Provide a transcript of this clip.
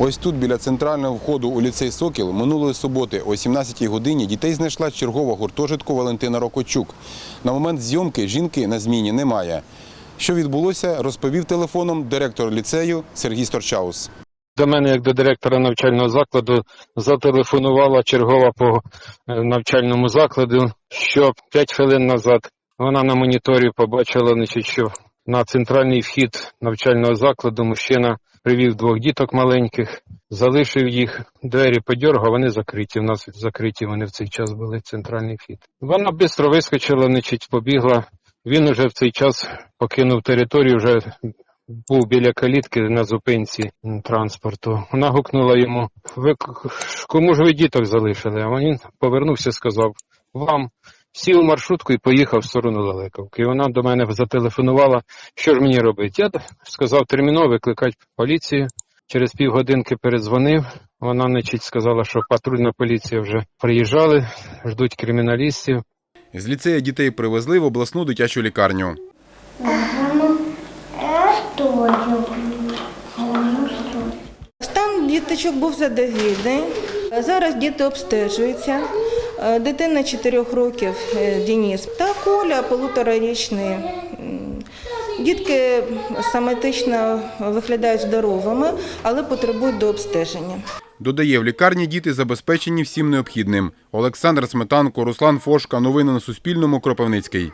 Ось тут, біля центрального входу у ліцей Сокіл, минулої суботи о 17-й годині дітей знайшла чергова гуртожитку Валентина Рокочук. На момент зйомки жінки на зміні немає. Що відбулося, розповів телефоном директор ліцею Сергій Сторчаус. До мене, як до директора навчального закладу, зателефонувала чергова по е, навчальному закладу, що 5 хвилин назад вона на моніторі побачила, що на центральний вхід навчального закладу мужчина привів двох діток маленьких, залишив їх, двері подьоргав, вони закриті. У нас закриті вони в цей час були центральний вхід. Вона швидко вискочила, значить, побігла. Він уже в цей час покинув територію, вже був біля калітки на зупинці транспорту. Вона гукнула йому: ви кому ж ви діток залишили? А він повернувся, сказав: Вам сів у маршрутку і поїхав в сторону Лелековки. І вона до мене зателефонувала, що ж мені робити. Я сказав терміново викликати поліцію. Через півгодинки передзвонив. Вона, значить, сказала, що патрульна поліція вже приїжджали, ждуть криміналістів. З ліцею дітей привезли в обласну дитячу лікарню. Стан діточок був задовільний. Зараз діти обстежуються. Е, Дитина 4 років Деніс, Денис та Коля полуторарічний. Дітки самотично виглядають здоровими, але потребують до обстеження. Додає, в лікарні діти забезпечені всім необхідним. Олександр Сметанко, Руслан Фошка. Новини на Суспільному. Кропивницький.